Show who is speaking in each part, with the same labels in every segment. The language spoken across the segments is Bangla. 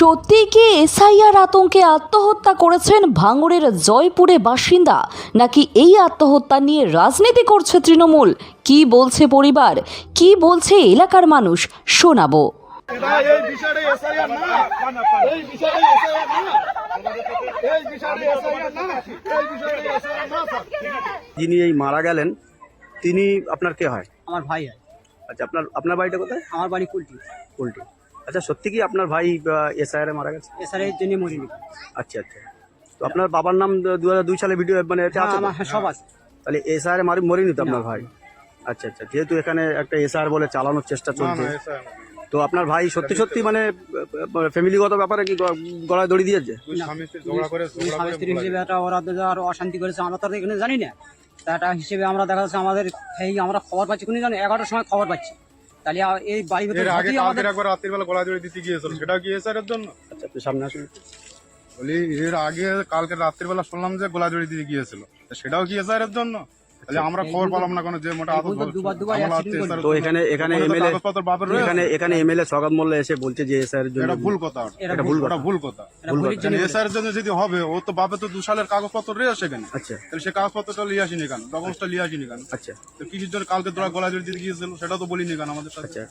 Speaker 1: সত্যি কি এসআইআর আতঙ্কে আত্মহত্যা করেছেন ভাঙড়ের জয়পুরে বাসিন্দা? নাকি এই আত্মহত্যা নিয়ে রাজনীতি করছে তৃণমূল? কি বলছে পরিবার? কি বলছে এলাকার মানুষ? শোনাবো।
Speaker 2: যিনি এই মারা গেলেন তিনি আপনার কে হয়?
Speaker 3: আমার ভাই হয়।
Speaker 2: আচ্ছা আপনার আপনার বাড়িটা কোথায়?
Speaker 3: আমার বাড়ি কুলটি।
Speaker 2: উল্টি আচ্ছা সত্যি কি আপনার ভাই এসআইআর মারা গেছে?
Speaker 3: এর জন্য মরিনি।
Speaker 2: আচ্ছা আচ্ছা। তো আপনার বাবার নাম দু হাজার দুই সালে ভিডিও মানে?
Speaker 3: আমার হ্যাঁ, সব আছে।
Speaker 2: তাহলে এসআইআর মারি মরেনি তো আপনার ভাই? আচ্ছা আচ্ছা যেহেতু এখানে একটা এসআর বলে চালানোর চেষ্টা চলছে। তো আপনার ভাই সত্যি সত্যি মানে ফ্যামিলিগত ব্যাপারে কি গ- গলায় দড়ি দিয়েছে?
Speaker 3: স্বামী স্ত্রী হিসেবে একটা ওরা আর অশান্তি করেছে আমরা তো এখানে জানি না। তা একটা হিসেবে আমরা দেখা যাচ্ছে আমাদের এই আমরা খবর পাচ্ছি কোন জানি এগারোটার সময় খবর পাচ্ছি। তাহলে এই বাড়ি
Speaker 4: এর আগে
Speaker 3: আমাদের
Speaker 4: একবার রাতের বেলা গলা জড়িয়ে দিতে গিয়েছিল সেটাও কি এসআরের জন্য
Speaker 2: আচ্ছা তুই সামনে আসুন।
Speaker 4: বলি এর আগে কালকে রাত্রিবেলা শুনলাম যে গোলা জড়িয়ে দিতে গিয়েছিল সেটাও কি এসআরের জন্য তাহলে আমরা খবর পেলাম না কোনো যে মোটা
Speaker 3: এই বলতো দুবার দুবার accident করল।
Speaker 2: তো এখানে এখানে এমএলএ
Speaker 4: কাগজপত্র বাপের রয়েছে
Speaker 2: এখানে এখানে এমএলএ সৌগত মোল্লা এসে বলছে যে এসআর জন্য
Speaker 4: এটা ভুল কথা।
Speaker 3: এটা ভুল
Speaker 4: কথা।
Speaker 3: এটা ভুলের জন্য বলেছে।
Speaker 4: এসআরের যদি হবে ও তো বাপে তো দু সালের কাগজপত্র রয়েছে সেখানে
Speaker 2: আচ্ছা।
Speaker 4: তাহলে সে কাগজপত্রটা নিয়ে আসিনি কেন? ডকুমেন্টসটা নিয়ে আসিনি কেন?
Speaker 2: আচ্ছা।
Speaker 4: তো কিসের জন্য কালকে তোরা গলা জড়িয়ে দিতে গিয়েছিল সেটা তো বলিনি কেন আমাদের সাথে?
Speaker 2: আচ্ছা।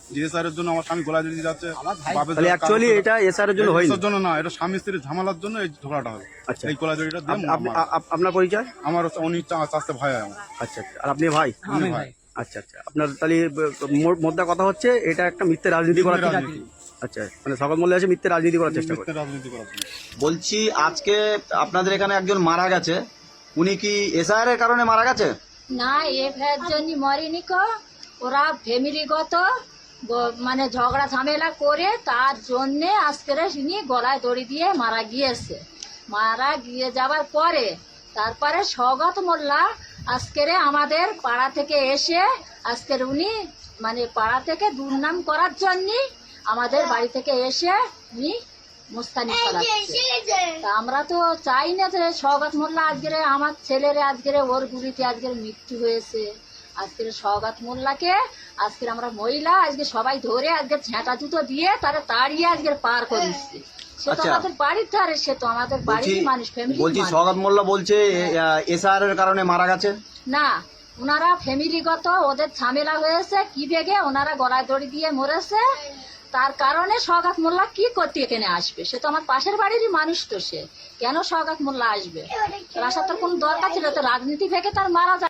Speaker 4: জন্য আমার স্বামী গলা যাচ্ছে
Speaker 3: আমার
Speaker 2: তাহলে অ্যাকচুয়ালি এটা এসআর এর জন্য হয়নি?
Speaker 4: জন্য না এটা স্বামী স্ত্রীর ঝামেলার জন্য এই ঝগড়াটা
Speaker 2: আচ্ছা।
Speaker 4: এই গোলা জড়িটা
Speaker 2: আপনার পরিচয়?
Speaker 4: আমার চা- চাচতে ভাই আমার।
Speaker 2: আচ্ছা আচ্ছা। আর আপনি ভাই?
Speaker 3: আমি ভাই।
Speaker 2: আচ্ছা আচ্ছা। আপনার তাহলে মোদ্দা কথা হচ্ছে এটা একটা মিথ্যে রাজনীতি করার আচ্ছা মানে সকল মল্লে আছে মিথ্যে রাজনীতি করার চেষ্টা করে
Speaker 5: বলছি আজকে আপনাদের এখানে একজন মারা গেছে। উনি কি এসআইআর এর কারণে মারা গেছে?
Speaker 6: না এ ফের জন্য মরিনি কো। ওরা ফ্যামিলিগত মানে ঝগড়া ঝামেলা করে তার জন্যে আজকের ইনি গলায় দড়ি দিয়ে মারা গিয়েছে। মারা গিয়ে যাবার পরে তারপরে স্বগত মোল্লা আজকের আমাদের পাড়া থেকে এসে আজকের উনি মানে পাড়া থেকে দুর্নাম করার জন্য আমাদের বাড়ি থেকে এসে উনি মুস্তানি তা আমরা তো চাই না যে সৌগাত মোল্লা আজকের আমার ছেলের আজকের ওর গুলিতে আজকের মৃত্যু হয়েছে। আজকের সৌগাত মোল্লাকে আজকের আমরা মহিলা আজকে সবাই ধরে আজকে ঝেঁটা জুতো দিয়ে তারা তাড়িয়ে আজকের পার করে দিচ্ছে সে তো
Speaker 5: আচ্ছা।
Speaker 6: আমাদের বাড়ির ধারে সে তো আমাদের
Speaker 5: বলছি
Speaker 6: বাড়ির মানুষ ফ্যামিলি
Speaker 5: বলছি সৌগত মোল্লা বলছে এসআইআর এর কারণে মারা গেছে?
Speaker 6: না ওনারা ফ্যামিলিগত ওদের ঝামেলা হয়েছে কি বেগে ওনারা গলায় দড়ি দিয়ে মরেছে। তার কারণে সৌগাত মোল্লা কি করতে এখানে আসবে? সে তো আমার পাশের বাড়িরই মানুষ তো সে। কেন সৌগাত মোল্লা আসবে? আসার তো কোনো দরকার ছিল তো রাজনীতি থেকে তার মারা যায়।